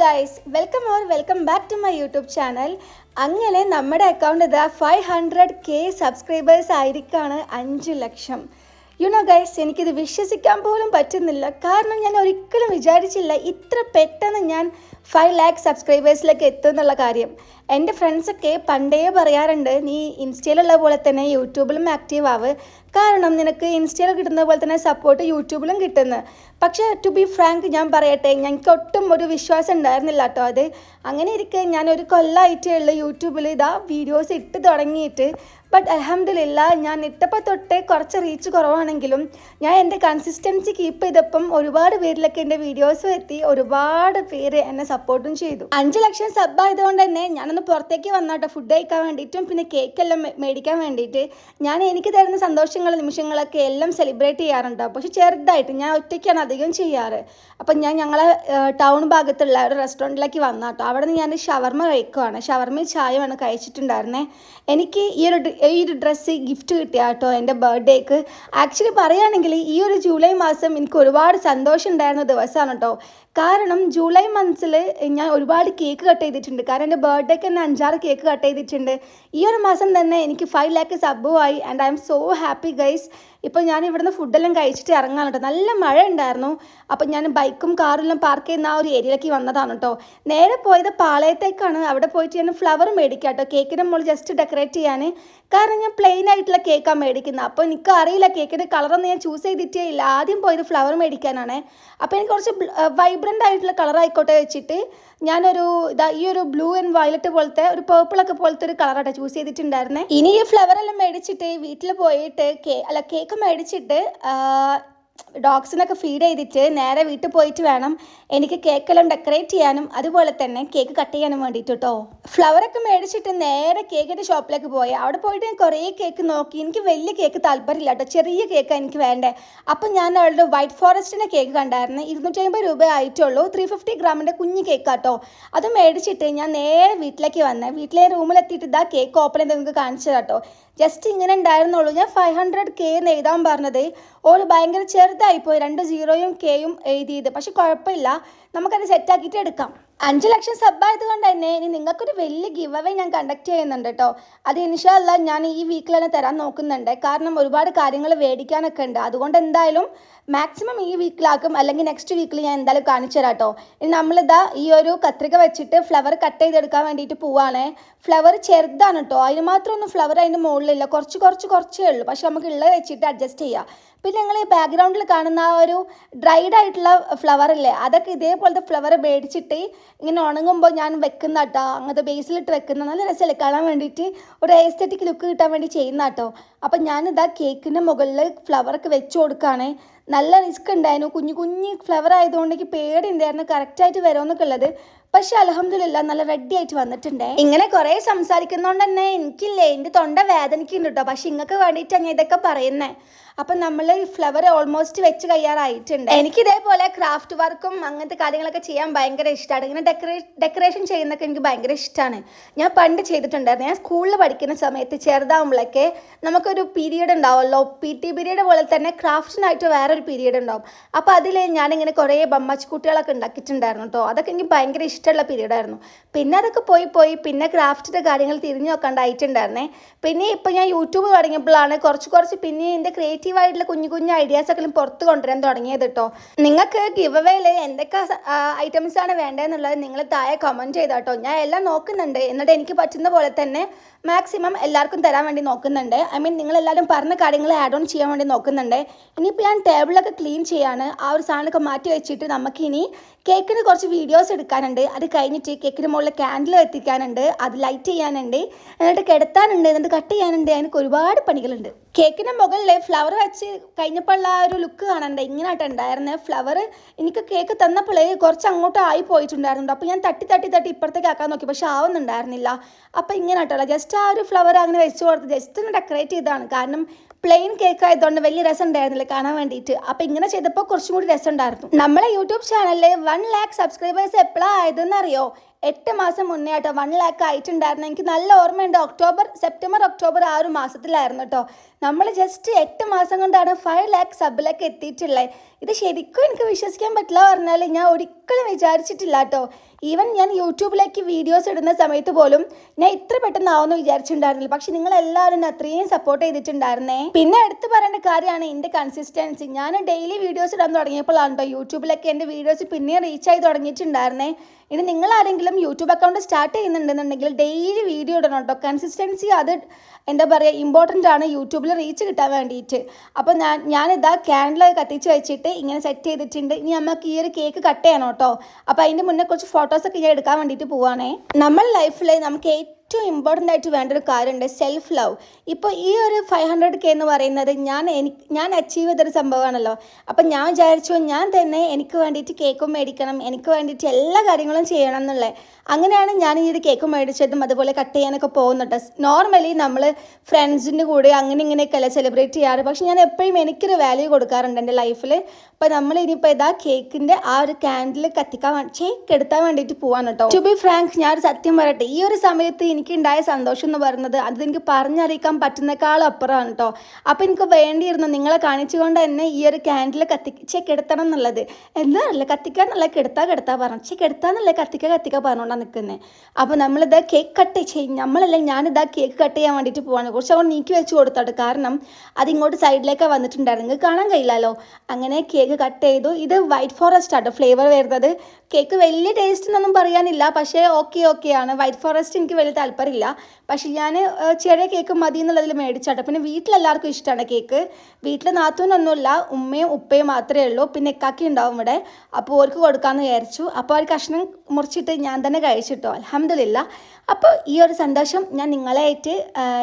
Guys welcome or welcome back to my YouTube channel അങ്ങനെ നമ്മുടെ account ഇതാ five hundred K subscribers ആയിരിക്കാണ് അഞ്ച് ലക്ഷം. യുനോ ഗൈസ് എനിക്കിത് വിശ്വസിക്കാൻ പോലും പറ്റുന്നില്ല. കാരണം ഞാൻ ഒരിക്കലും വിചാരിച്ചില്ല ഇത്ര പെട്ടെന്ന് ഞാൻ ഫൈവ് ലാക്ക് സബ്സ്ക്രൈബേഴ്സിലേക്ക് എത്തും എന്നുള്ള കാര്യം. എന്റെ ഫ്രണ്ട്സൊക്കെ പണ്ടേ പറയാറുണ്ട് നീ ഇൻസ്റ്റയിലുള്ള പോലെ തന്നെ യൂട്യൂബിലും ആക്റ്റീവ് ആവ്. കാരണം നിനക്ക് ഇൻസ്റ്റയിൽ കിട്ടുന്ന പോലെ തന്നെ സപ്പോർട്ട് യൂട്യൂബിലും കിട്ടുന്നു. പക്ഷേ ടു ബി ഫ്രാങ്ക് ഞാൻ പറയട്ടെ ഞങ്ങൾക്ക് ഒട്ടും ഒരു വിശ്വാസം ഉണ്ടായിരുന്നില്ല കേട്ടോ അത്. അങ്ങനെ ഇരിക്കെ ഞാൻ ഒരു കൊല്ലമായിട്ടേ ഉള്ളൂ യൂട്യൂബിൽ ഇതാ വീഡിയോസ് ഇട്ട് തുടങ്ങിയിട്ട്. ബട്ട് അലഹമില്ല ഞാൻ ഇട്ടപ്പോൾ തൊട്ടേ കുറച്ച് റീച്ച് കുറവാണെങ്കിലും ഞാൻ എന്റെ കൺസിസ്റ്റൻസി കീപ്പ് ചെയ്തപ്പം ഒരുപാട് പേരിലൊക്കെ എന്റെ വീഡിയോസ് എത്തി ഒരുപാട് പേര് എന്നെ സപ്പോർട്ടും ചെയ്തു. അഞ്ച് ലക്ഷം സബ് ആയതുകൊണ്ട് തന്നെ ഞാനൊന്ന് പുറത്തേക്ക് വന്നോട്ടെ ഫുഡ് കഴിക്കാൻ വേണ്ടിയിട്ടും പിന്നെ കേക്കെല്ലാം മേടിക്കാൻ വേണ്ടിയിട്ട് ഞാൻ എനിക്ക് തരുന്ന സന്തോഷങ്ങൾ നിമിഷങ്ങളൊക്കെ എല്ലാം സെലിബ്രേറ്റ് ചെയ്യാറുണ്ട്. പക്ഷെ ചെറുതായിട്ട് ഞാൻ ഒറ്റയ്ക്കാണ് അധികം ചെയ്യാറ്. അപ്പം ഞാൻ ഞങ്ങളെ ടൗൺ ഭാഗത്തുള്ള ഒരു റെസ്റ്റോറന്റിലേക്ക് വന്നാട്ടോ. അവിടെ നിന്ന് ഞാൻ ഷവർമ കഴിക്കുവാണ്. ഷവർമയും ചായയുമാണ് കഴിച്ചിട്ടുണ്ടായിരുന്നേ. എനിക്ക് ഈ ഒരു ഈ ഒരു ഡ്രസ്സ് ഗിഫ്റ്റ് കിട്ടിയ കേട്ടോ എന്റെ ബർത്ത്ഡേക്ക് ആക്ച്വലി പറയുകയാണെങ്കിൽ ഈ ഒരു ജൂലൈ മാസം എനിക്ക് ഒരുപാട് സന്തോഷം ഉണ്ടായിരുന്ന ദിവസമാണ് കേട്ടോ. കാരണം ജൂലൈ മന്ത്സിൽ ഞാൻ ഒരുപാട് കേക്ക് കട്ട് ചെയ്തിട്ടുണ്ട്. കാരണം എന്റെ ബർത്ത്ഡേക്ക് തന്നെ അഞ്ചാറ് കേക്ക് കട്ട് ചെയ്തിട്ടുണ്ട്. ഈ ഒരു മാസം തന്നെ എനിക്ക് five lakh സബ്ബുമായി and I'm so happy guys ഇപ്പോൾ ഞാൻ ഇവിടുന്ന് ഫുഡെല്ലാം കഴിച്ചിട്ട് ഇറങ്ങാൻ കേട്ടോ നല്ല മഴ ഉണ്ടായിരുന്നു അപ്പോൾ ഞാൻ ബൈക്കും കാറും എല്ലാം പാർക്ക് ചെയ്യുന്ന ആ ഒരു ഏരിയയിലേക്ക് വന്നതാണ് കേട്ടോ നേരെ പോയത് പാളയത്തേക്കാണ്. അവിടെ പോയിട്ട് ഞാൻ ഫ്ലവർ മേടിക്കാം കേട്ടോ കേക്കിന്റെ മുകളിൽ ജസ്റ്റ് ഡെക്കറേറ്റ് ചെയ്യാൻ. കാരണം ഞാൻ പ്ലെയിൻ ആയിട്ടുള്ള കേക്കാണ് മേടിക്കുന്നത് അപ്പോൾ എനിക്ക് അറിയില്ല കേക്കിന്റെ കളറൊന്നും ഞാൻ ചൂസ് ചെയ്തിട്ടേ ഇല്ല. ആദ്യം പോയത് ഫ്ലവർ മേടിക്കാനാണ്. അപ്പോൾ എനിക്ക് കുറച്ച് വൈബ്രന്റ് ആയിട്ടുള്ള കളർ ആയിക്കോട്ടെ വെച്ചിട്ട് ഞാനൊരു ഇതാ ഈ ഒരു ബ്ലൂ ആൻഡ് വയലറ്റ് പോലത്തെ ഒരു പേർപ്പിൾ ഒക്കെ പോലത്തെ ഒരു കളറാട്ടോ ചൂസ് ചെയ്തിട്ടുണ്ടായിരുന്നേ. ഇനി ഈ ഫ്ലവർ എല്ലാം മേടിച്ചിട്ട് വീട്ടിൽ പോയിട്ട് കേ അല്ല കേക്ക് മേടിച്ചിട്ട് ഡോഗ്സിനൊക്കെ ഫീഡ് ചെയ്തിട്ട് നേരെ വീട്ടിൽ പോയിട്ട് വേണം എനിക്ക് കേക്കെല്ലാം ഡെക്കറേറ്റ് ചെയ്യാനും അതുപോലെ തന്നെ കേക്ക് കട്ട് ചെയ്യാനും വേണ്ടിയിട്ട് കേട്ടോ ഫ്ലവറൊക്കെ മേടിച്ചിട്ട് നേരെ കേക്കിന്റെ ഷോപ്പിലേക്ക് പോയി. അവിടെ പോയിട്ട് ഞാൻ കുറേ കേക്ക് നോക്കി. എനിക്ക് വലിയ കേക്ക് താല്പര്യമില്ല കേട്ടോ ചെറിയ കേക്കാണ് എനിക്ക് വേണ്ടേ. അപ്പം ഞാൻ അവളുടെ വൈറ്റ് ഫോറസ്റ്റിന്റെ കേക്ക് കണ്ടായിരുന്നു. ഇരുന്നൂറ്റി അമ്പത് രൂപ ആയിട്ടുള്ളൂ ത്രീ ഫിഫ്റ്റി ഗ്രാമിന്റെ കുഞ്ഞ് കേക്കാട്ടോ അത് മേടിച്ചിട്ട് ഞാൻ നേരെ വീട്ടിലേക്ക് വന്നേ വീട്ടിലെ റൂമിലെത്തിയിട്ട് ഇതാ കേക്ക് ഓപ്പൺ ചെയ്ത് നിങ്ങൾക്ക് കാണിച്ചത് കേട്ടോ ജസ്റ്റ് ഇങ്ങനെ ഉണ്ടായിരുന്നുള്ളൂ. ഞാൻ ഫൈവ് ഹൺഡ്രഡ് കെ എന്ന് എഴുതാൻ പറഞ്ഞത്. ഓൾ ഭയങ്കര ചെറുതായിപ്പോയി. രണ്ട് സീറോയും കെയും എഴുതിയത്. പക്ഷെ കുഴപ്പമില്ല. നമുക്കത് സെറ്റാക്കിയിട്ട് എടുക്കാം. അഞ്ച് ലക്ഷം സബ് ആയതുകൊണ്ട് തന്നെ ഇനി നിങ്ങൾക്കൊരു വലിയ ഗിവ് അവേ ഞാൻ കണ്ടക്ട് ചെയ്യുന്നുണ്ട് കേട്ടോ അത് ഇൻഷാല്ല ഞാൻ ഈ വീക്കിൽ തന്നെ തരാൻ നോക്കുന്നുണ്ട്. കാരണം ഒരുപാട് കാര്യങ്ങൾ മേടിക്കാനൊക്കെ ഉണ്ട്. അതുകൊണ്ട് എന്തായാലും മാക്സിമം ഈ വീക്കിലാക്കും അല്ലെങ്കിൽ നെക്സ്റ്റ് വീക്കിൽ ഞാൻ എന്തായാലും കാണിച്ചു തരാം കേട്ടോ ഇനി നമ്മളിതാ ഈ ഒരു കത്രിക വെച്ചിട്ട് ഫ്ലവർ കട്ട് ചെയ്തെടുക്കാൻ വേണ്ടിയിട്ട് പോവാണ്. ഫ്ലവർ ചെറുതാണ് കേട്ടോ അതിന് മാത്രമൊന്നും ഫ്ലവർ അതിന്റെ മുകളിലില്ല. കുറച്ച് കുറച്ച് കുറച്ചേ ഉള്ളൂ. പക്ഷെ നമുക്ക് ഉള്ളത് വെച്ചിട്ട് അഡ്ജസ്റ്റ് ചെയ്യാം. പിന്നെ നിങ്ങൾ ഈ ബാക്ക്ഗ്രൗണ്ടിൽ കാണുന്ന ആ ഒരു ഡ്രൈഡ് ആയിട്ടുള്ള ഫ്ലവർ ഇല്ലേ? അതൊക്കെ ഇതേപോലത്തെ ഫ്ലവർ മേടിച്ചിട്ട് ഇങ്ങനെ ഉണങ്ങുമ്പോൾ ഞാൻ വെക്കുന്ന കേട്ടോ അങ്ങനത്തെ ബേസിലിട്ട് വെക്കുന്ന നല്ല രസമല്ലേ? കാണാൻ വേണ്ടിയിട്ട് ഒരു എസ്തെറ്റിക് ലുക്ക് കിട്ടാൻ വേണ്ടി ചെയ്യുന്ന കേട്ടോ അപ്പം ഞാനിതാ കേക്കിന്റെ മുകളിൽ ഫ്ലവറൊക്കെ വെച്ച് കൊടുക്കുകയാണ് നല്ല റിസ്ക് ഉണ്ടായിരുന്നു. കുഞ്ഞു കുഞ്ഞു ഫ്ലവർ ആയതുകൊണ്ട് എനിക്ക് പേടി ഉണ്ടായിരുന്നു കറക്റ്റായിട്ട് വരുമെന്നൊക്കെ ഉള്ളത്. പക്ഷെ അലഹമില്ല നല്ല റെഡി ആയിട്ട് വന്നിട്ടുണ്ട്. ഇങ്ങനെ കുറെ സംസാരിക്കുന്നതുകൊണ്ട് തന്നെ എനിക്കില്ലേ എന്റെ തൊണ്ട വേദനിക്കുന്നുണ്ട് കേട്ടോ പക്ഷെ ഇങ്ങൾക്ക് വേണ്ടിയിട്ട് ഞാൻ ഇതൊക്കെ പറയുന്നേ. അപ്പം നമ്മൾ ഫ്ലവർ ഓൾമോസ്റ്റ് വെച്ച് കഴിയാറായിട്ടുണ്ട് എനിക്ക് ഇതേപോലെ ക്രാഫ്റ്റ് വർക്കും അങ്ങനത്തെ കാര്യങ്ങളൊക്കെ ചെയ്യാൻ ഭയങ്കര ഇഷ്ടമാണ് ഇങ്ങനെ ഡെക്കറേ ഡെക്കറേഷൻ ചെയ്യുന്നൊക്കെ എനിക്ക് ഭയങ്കര ഇഷ്ടമാണ് ഞാൻ പണ്ട് ചെയ്തിട്ടുണ്ടായിരുന്നു. ഞാൻ സ്കൂളിൽ പഠിക്കുന്ന സമയത്ത് ചെറുതാവുമ്പോഴൊക്കെ നമുക്കൊരു പീരീഡ് ഉണ്ടാവുമല്ലോ. പി ടി പീരീഡ് പോലെ തന്നെ ക്രാഫ്റ്റിനായിട്ട് വേറൊരു പീരീഡ് ഉണ്ടാവും. അപ്പോൾ അതിൽ ഞാനിങ്ങനെ കുറേ ബമ്മച്ച് കുട്ടികളൊക്കെ ഉണ്ടാക്കിയിട്ടുണ്ടായിരുന്നു കേട്ടോ അതൊക്കെ എനിക്ക് ഭയങ്കര ഇഷ്ടമുള്ള പീരീഡായിരുന്നു. പിന്നെ അതൊക്കെ പോയി പോയി. പിന്നെ ക്രാഫ്റ്റിന്റെ കാര്യങ്ങൾ തിരിഞ്ഞു നോക്കാണ്ടായിട്ടുണ്ടായിരുന്നേ പിന്നെ ഇപ്പോൾ ഞാൻ യൂട്യൂബ് തുടങ്ങിയപ്പോഴാണ് കുറച്ച് കുറച്ച് പിന്നെ എന്റെ ക്രിയേറ്റീവ് ആയിട്ടുള്ള കുഞ്ഞു കുഞ്ഞു ഐഡിയാസ് ഒക്കെ പുറത്ത് കൊണ്ടുവരാൻ തുടങ്ങിയത് കേട്ടോ നിങ്ങൾക്ക് ഗിവ് അവേയിൽ എന്തൊക്കെ ഐറ്റംസ് ആണ് വേണ്ടതെന്നുള്ളത് നിങ്ങൾ താഴെ കമന്റ് ചെയ്താൽ കേട്ടോ ഞാൻ എല്ലാം നോക്കുന്നുണ്ട്. എന്നിട്ട് എനിക്ക് പറ്റുന്ന പോലെ തന്നെ മാക്സിമം എല്ലാവർക്കും തരാൻ വേണ്ടി നോക്കുന്നുണ്ട്. ഐ മീൻ നിങ്ങൾ എല്ലാവരും പറഞ്ഞ കാര്യങ്ങൾ ആഡ് ഓൺ ചെയ്യാൻ വേണ്ടി നോക്കുന്നുണ്ട്. ഇനിയിപ്പോൾ ഞാൻ ടേബിളൊക്കെ ക്ലീൻ ചെയ്യാണ്. ആ ഒരു സാധനമൊക്കെ മാറ്റി വെച്ചിട്ട് നമുക്കിനി കേക്കിന് കുറച്ച് വീഡിയോസ് എടുക്കാനുണ്ട്. അത് കഴിഞ്ഞിട്ട് കേക്കിന് മുകളിൽ ക്യാൻഡിൽ എത്തിക്കാനുണ്ട്. അത് ലൈറ്റ് ചെയ്യാനുണ്ട്. എന്നിട്ട് കിടത്താനുണ്ട്. എന്നിട്ട് കട്ട് ചെയ്യാനുണ്ട്. അതിനൊക്കെ ഒരുപാട് പണികളുണ്ട്. കേക്കിന് മുകളിൽ ഫ്ലവർ വെച്ച് കഴിഞ്ഞപ്പോഴുള്ള ആ ഒരു ലുക്ക് കാണണ്ട ഇങ്ങനെയായിട്ട് ഉണ്ടായിരുന്നത് ഫ്ലവർ എനിക്ക് കേക്ക് തന്നപ്പോൾ കുറച്ച് അങ്ങോട്ട് ആയി പോയിട്ടുണ്ടായിരുന്നു. അപ്പോൾ ഞാൻ തട്ടി തട്ടി തട്ടി ഇപ്പുറത്തേക്ക് ആക്കാൻ നോക്കി. പക്ഷെ ആവുന്നുണ്ടായിരുന്നില്ല അപ്പോൾ ഇങ്ങനെയായിട്ടുള്ള ജസ്റ്റ് ആ ഒരു ഫ്ലവർ അങ്ങനെ വെച്ച് കൊടുത്ത് ജസ്റ്റ് ഒന്ന് ഡെക്കറേറ്റ് ചെയ്തതാണ്. കാരണം പ്ലെയിൻ കേക്ക് ആയതുകൊണ്ട് വലിയ രസം ഉണ്ടായിരുന്നില്ല കാണാൻ വേണ്ടിയിട്ട്. അപ്പോൾ ഇങ്ങനെ ചെയ്തപ്പോൾ കുറച്ചും കൂടി രസം ഉണ്ടായിരുന്നു. നമ്മളെ യൂട്യൂബ് ചാനലിൽ വൺ ലാക്ക് സബ്സ്ക്രൈബേഴ്സ് എപ്പോഴാണ് ആയതെന്ന് അറിയോ എട്ട് മാസം മുന്നേ കേട്ടോ വൺ ലാക്ക് ആയിട്ടുണ്ടായിരുന്നു. എനിക്ക് നല്ല ഓർമ്മയുണ്ട്. ഒക്ടോബർ സെപ്റ്റംബർ ഒക്ടോബർ ആ ഒരു മാസത്തിലായിരുന്നു കേട്ടോ. നമ്മൾ ജസ്റ്റ് എട്ട് മാസം കൊണ്ടാണ് ഫൈവ് ലാക്ക് സബിലൊക്കെ എത്തിയിട്ടുള്ളത് ഇത് ശരിക്കും എനിക്ക് വിശ്വസിക്കാൻ പറ്റില്ല പറഞ്ഞാൽ ഞാൻ ഒരിക്കലും വിചാരിച്ചിട്ടില്ല കേട്ടോ. ഈവൻ ഞാൻ യൂട്യൂബിലേക്ക് വീഡിയോസ് ഇടുന്ന സമയത്ത് പോലും ഞാൻ ഇത്ര പെട്ടെന്ന് ആവുമെന്ന് വിചാരിച്ചിട്ടുണ്ടായിരുന്നില്ല. പക്ഷെ നിങ്ങൾ എല്ലാവരും അത്രയും സപ്പോർട്ട് ചെയ്തിട്ടുണ്ടായിരുന്നേ. പിന്നെ എടുത്തു പറയേണ്ട കാര്യമാണ് എന്റെ കൺസിസ്റ്റൻസി ഞാൻ ഡെയിലി വീഡിയോസ് ഇടാൻ തുടങ്ങിയപ്പോഴാണ് കേട്ടോ യൂട്യൂബിലൊക്കെ എന്റെ വീഡിയോസ് പിന്നെയും റീച്ച് ആയി തുടങ്ങിയിട്ടുണ്ടായിരുന്നേ. ഇനി നിങ്ങൾ ആരെങ്കിലും യൂട്യൂബ് അക്കൗണ്ട് സ്റ്റാർട്ട് ചെയ്യുന്നുണ്ടെന്നുണ്ടെങ്കിൽ ഡെയിലി വീഡിയോ ഇടണം കേട്ടോ കൺസിസ്റ്റൻസി അത് എന്താ പറയുക ഇമ്പോർട്ടന്റ് ആണ് യൂട്യൂബിൽ റീച്ച് കിട്ടാൻ വേണ്ടിയിട്ട്. അപ്പോൾ ഞാൻ ഞാനിതാ ക്യാൻഡിൽ കത്തിച്ച് വെച്ചിട്ട് ഇങ്ങനെ സെറ്റ് ചെയ്തിട്ടുണ്ട്. ഇനി നമുക്ക് ഈ ഒരു കേക്ക് കട്ട് ചെയ്യണം കേട്ടോ അപ്പോൾ അതിന്റെ മുന്നേ കുറച്ച് ഫോട്ടോസൊക്കെ ഞാൻ എടുക്കാൻ വേണ്ടിയിട്ട് പോവാണേ. നമ്മൾ ലൈഫിൽ നമുക്ക് ഏറ്റവും ഇമ്പോർട്ടന്റ് ആയിട്ട് വേണ്ട ഒരു കാര്യമുണ്ട് സെൽഫ് ലവ് ഇപ്പോൾ ഈ ഒരു ഫൈവ് ഹൺഡ്രഡ് കെ എന്ന് പറയുന്നത് ഞാൻ എനിക്ക് ഞാൻ അച്ചീവ് ചെയ്തൊരു സംഭവമാണല്ലോ. അപ്പം ഞാൻ വിചാരിച്ചു ഞാൻ തന്നെ എനിക്ക് വേണ്ടിയിട്ട് കേക്കും മേടിക്കണം എനിക്ക് വേണ്ടിയിട്ട് എല്ലാ കാര്യങ്ങളും ചെയ്യണം എന്നുള്ളത് അങ്ങനെയാണ് ഞാൻ ഈ ഒരു കേക്ക് മേടിച്ചതും അതുപോലെ കട്ട് ചെയ്യാനൊക്കെ പോകുന്നുണ്ട് നോർമലി നമ്മൾ ഫ്രണ്ട്സിന്റെ കൂടെ അങ്ങനെ ഇങ്ങനെയൊക്കെ അല്ലേ സെലിബ്രേറ്റ് ചെയ്യാറ്. പക്ഷെ ഞാൻ എപ്പോഴും എനിക്കൊരു വാല്യൂ കൊടുക്കാറുണ്ട് എന്റെ ലൈഫിൽ അപ്പോൾ നമ്മൾ ഇനിയിപ്പോൾ ഇതാ കേക്കിന്റെ ആ ഒരു ക്യാൻഡിൽ കത്തിക്കാൻ കേക്ക് എടുത്താൻ വേണ്ടിയിട്ട് പോകാൻ കേട്ടോ. ടു ബി ഫ്രാങ്ക് ഞാൻ സത്യം പറയട്ടെ ഈ ഒരു സമയത്ത് എനിക്കുണ്ടായ സന്തോഷം എന്ന് പറയുന്നത് അത് എനിക്ക് പറഞ്ഞറിയിക്കാൻ പറ്റുന്നേക്കാളും അപ്പുറമാണ് കേട്ടോ അപ്പോൾ എനിക്ക് വേണ്ടിയിരുന്നു നിങ്ങളെ കാണിച്ചുകൊണ്ട് തന്നെ ഈ ഒരു ക്യാൻഡിൽ കത്തിച്ച് കെടുത്തണം എന്നുള്ളത്. എന്താ അറിയില്ല കത്തിക്കാൻ എന്നുള്ള കെടുത്താ കെടുത്താ പറഞ്ഞു ചേ കെടുത്താന്നല്ല കത്തിക്ക കത്തിക്ക പറഞ്ഞുകൊണ്ടാണ് നിൽക്കുന്നത് അപ്പോൾ നമ്മളിതാ കേക്ക് കട്ട് ചെയ്യും നമ്മളല്ല ഞാനിതാ കേക്ക് കട്ട് ചെയ്യാൻ വേണ്ടിയിട്ട് പോവാണ്. കുറച്ച് അങ്ങോട്ട് നീക്കി വെച്ച് കൊടുത്തോട്ട്. കാരണം അതിങ്ങോട്ട് സൈഡിലേക്ക് വന്നിട്ടുണ്ടായിരുന്നു നിങ്ങൾക്ക് കാണാൻ കഴിയില്ലല്ലോ. അങ്ങനെ കേക്ക് കട്ട് ചെയ്തു. ഇത് വൈറ്റ് ഫോറസ്റ്റ് ആട്ടോ ഫ്ലേവർ വരുന്നത്. കേക്ക് വലിയ ടേസ്റ്റ് എന്നൊന്നും പറയാനില്ല. പക്ഷേ ഓക്കെ ഓക്കെ ആണ്. വൈറ്റ് ഫോറസ്റ്റ് എനിക്ക് വലിയ താല്പര്യമില്ല. പക്ഷേ ഞാൻ ചെറിയ കേക്ക് മതി എന്നുള്ളതിൽ മേടിച്ചാട്ടോ. പിന്നെ വീട്ടിലെല്ലാവർക്കും ഇഷ്ടമാണ് കേക്ക്. വീട്ടിൽ നാത്തൂനൊന്നുമില്ല. ഉമ്മയും ഉപ്പയും മാത്രമേ ഉള്ളൂ. പിന്നെ ഇക്കാക്കി ഉണ്ടാവും ഇവിടെ. അപ്പോൾ അവർക്ക് കൊടുക്കാമെന്ന് വിചാരിച്ചു. അപ്പോൾ ഒരു കഷ്ണം മുറിച്ചിട്ട് ഞാൻ തന്നെ കഴിച്ചിട്ടോ. അലഹമില്ല അപ്പോൾ ഈ ഒരു സന്തോഷം ഞാൻ നിങ്ങളായിട്ട്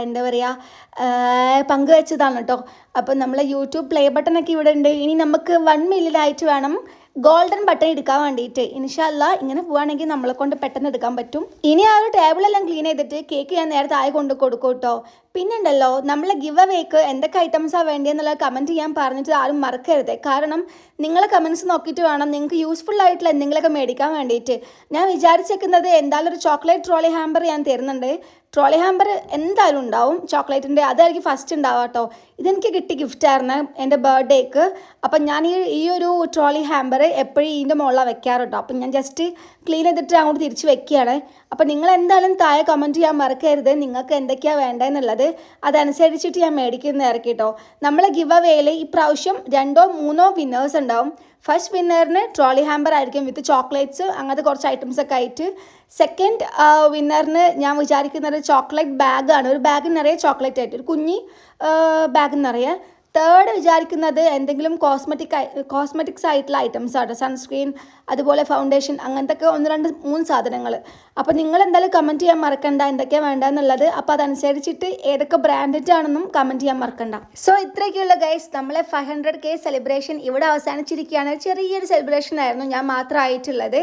എന്താ പറയുക പങ്കുവെച്ചതാണ് കേട്ടോ. അപ്പോൾ നമ്മളെ യൂട്യൂബ് പ്ലേ ബട്ടണൊക്കെ ഇവിടെ ഉണ്ട്. ഇനി നമുക്ക് വൺ മില്യനായിട്ട് വേണം ഗോൾഡൻ ബട്ടൺ എടുക്കാൻ വേണ്ടിയിട്ട് ഇൻഷാല്ല ഇങ്ങനെ പോവുകയാണെങ്കിൽ നമ്മളെ കൊണ്ട് പെട്ടെന്ന് എടുക്കാൻ പറ്റും. ഇനി ആ ഒരു ടേബിളെല്ലാം ക്ലീൻ ചെയ്തിട്ട് കേക്ക് ഞാൻ നേരത്തെ ആയി കൊണ്ട് കൊടുക്കും കേട്ടോ പിന്നെ ഉണ്ടല്ലോ നമ്മളെ ഗിവ് അവേക്ക് എന്തൊക്കെ ഐറ്റംസാണ് വേണ്ടിയെന്നുള്ള കമന്റ് ചെയ്യാൻ പറഞ്ഞിട്ട് ആരും മറക്കരുത്. കാരണം നിങ്ങളെ കമൻസ് നോക്കിയിട്ട് വേണം നിങ്ങൾക്ക് യൂസ്ഫുൾ ആയിട്ടുള്ള എന്തെങ്കിലുമൊക്കെ മേടിക്കാൻ വേണ്ടിയിട്ട്. ഞാൻ വിചാരിച്ചേക്കുന്നത് എന്തായാലും ഒരു ചോക്ലേറ്റ് ട്രോളി ഹാമ്പർ ഞാൻ തരുന്നുണ്ട്. ട്രോളി ഹാമ്പർ എന്തായാലും ഉണ്ടാവും ചോക്ലേറ്റിന്റെ അതായിരിക്കും ഫസ്റ്റ് ഉണ്ടാവുക കേട്ടോ. ഇതെനിക്ക് കിട്ടിയ ഗിഫ്റ്റായിരുന്നു എന്റെ ബർത്ത്ഡേക്ക് അപ്പം ഞാൻ ഈ ഈ ഒരു ട്രോളി ഹാമ്പർ എപ്പോഴും ഇതിന്റെ മുകളിലാണ് വെക്കാറ് കേട്ടോ. അപ്പം ഞാൻ ജസ്റ്റ് ക്ലീൻ ചെയ്തിട്ട് അങ്ങോട്ട് തിരിച്ച് വെക്കുകയാണ്. അപ്പം നിങ്ങൾ എന്തായാലും താഴെ കമന്റ് ചെയ്യാൻ മറക്കരുത്. നിങ്ങൾക്ക് എന്തൊക്കെയാണ് വേണ്ടതെന്നുള്ളത് അതനുസരിച്ചിട്ട് ഞാൻ മേടിക്കുന്ന കേട്ടോ നമ്മളെ ഗിവ് അവേയിൽ ഈ പ്രാവശ്യം രണ്ടോ മൂന്നോ വിന്നേഴ്സ് ഉണ്ടാവും. ഫസ്റ്റ് വിന്നറിന് ട്രോളി ഹാമ്പർ ആയിരിക്കും വിത്ത് ചോക്ലേറ്റ്സ് അങ്ങനത്തെ കുറച്ച് ഐറ്റംസ് ഒക്കെ ആയിട്ട്. സെക്കൻഡ് വിന്നറിന് ഞാൻ വിചാരിക്കുന്ന ഒരു ചോക്ലേറ്റ് ബാഗാണ് ഒരു ബാഗ് നിറയെ ചോക്ലേറ്റ് ആയിട്ട്. ഒരു കുഞ്ഞി ബാഗ് നിറയെ. തേർഡ് വിചാരിക്കുന്നത് എന്തെങ്കിലും കോസ്മെറ്റിക് കോസ്മെറ്റിക്സ് ആയിട്ടുള്ള ഐറ്റംസ് ആട്ടോ. സൺസ്ക്രീൻ അതുപോലെ ഫൗണ്ടേഷൻ അങ്ങനത്തെ ഒന്ന് രണ്ട് മൂന്ന് സാധനങ്ങൾ അപ്പോൾ നിങ്ങൾ എന്തായാലും കമന്റ് ചെയ്യാൻ മറക്കണ്ട. എന്തൊക്കെയാണ് വേണ്ടതെന്നുള്ളത് അപ്പോൾ അതനുസരിച്ചിട്ട് ഏതൊക്കെ ബ്രാൻഡഡ് ആണെന്നും കമന്റ് ചെയ്യാൻ മറക്കണ്ട. സോ ഇത്രയൊക്കെയുള്ള ഗൈസ് നമ്മളെ ഫൈവ് ഹൺഡ്രഡ് കെ സെലിബ്രേഷൻ ഇവിടെ അവസാനിച്ചിരിക്കുകയാണ്. ചെറിയൊരു സെലിബ്രേഷൻ ആയിരുന്നു. ഞാൻ മാത്രമായിട്ടുള്ളത്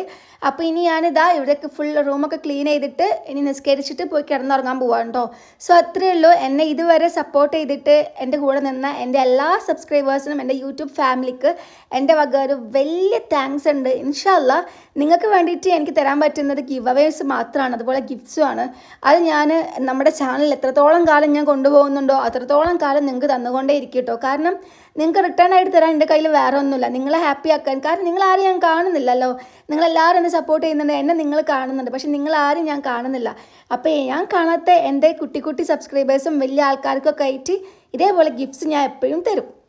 അപ്പോൾ ഇനി ഞാനിതാ ഇവിടേക്ക് ഫുൾ റൂമൊക്കെ ക്ലീൻ ചെയ്തിട്ട് ഇനി നിസ്കരിച്ചിട്ട് പോയി കിടന്നുറങ്ങാൻ പോവാണ് കേട്ടോ സോ അത്രയേ ഉള്ളൂ. എന്നെ ഇതുവരെ സപ്പോർട്ട് ചെയ്തിട്ട് എന്റെ കൂടെ നിന്ന എന്റെ എല്ലാ സബ്സ്ക്രൈബേഴ്സിനും എന്റെ യൂട്യൂബ് ഫാമിലിക്ക് എന്റെ വക ഒരു വലിയ താങ്ക്സ് ഉണ്ട്. ഇൻഷാല്ല നിങ്ങൾക്ക് വേണ്ടിയിട്ട് എനിക്ക് തരാൻ പറ്റുന്നത് ഗിവ് അവേഴ്സ് മാത്രമാണ് അതുപോലെ ഗിഫ്റ്റ്സും ആണ്. അത് ഞാൻ നമ്മുടെ ചാനൽ എത്രത്തോളം കാലം ഞാൻ കൊണ്ടുപോകുന്നുണ്ടോ അത്രത്തോളം കാലം നിങ്ങൾക്ക് തന്നുകൊണ്ടേ ഇരിക്കും കേട്ടോ കാരണം നിങ്ങൾക്ക് റിട്ടേൺ ആയിട്ട് തരാൻ എന്റെ കയ്യിൽ വേറെ ഒന്നുമില്ല. നിങ്ങളെ ഹാപ്പി ആക്കാൻ കാരണം നിങ്ങളാരും ഞാൻ കാണുന്നില്ലല്ലോ. നിങ്ങളെല്ലാവരും എന്നെ സപ്പോർട്ട് ചെയ്യുന്നുണ്ട്. എന്നെ നിങ്ങൾ കാണുന്നുണ്ട്. പക്ഷെ നിങ്ങളാരും ഞാൻ കാണുന്നില്ല. അപ്പോൾ ഞാൻ കാണാത്ത എന്റെ കുട്ടി കുട്ടി സബ്സ്ക്രൈബേഴ്സും വലിയ ആൾക്കാർക്കൊക്കെ ആയിട്ട് ഇതേപോലെ ഗിഫ്റ്റ്സ് ഞാൻ എപ്പോഴും തരും.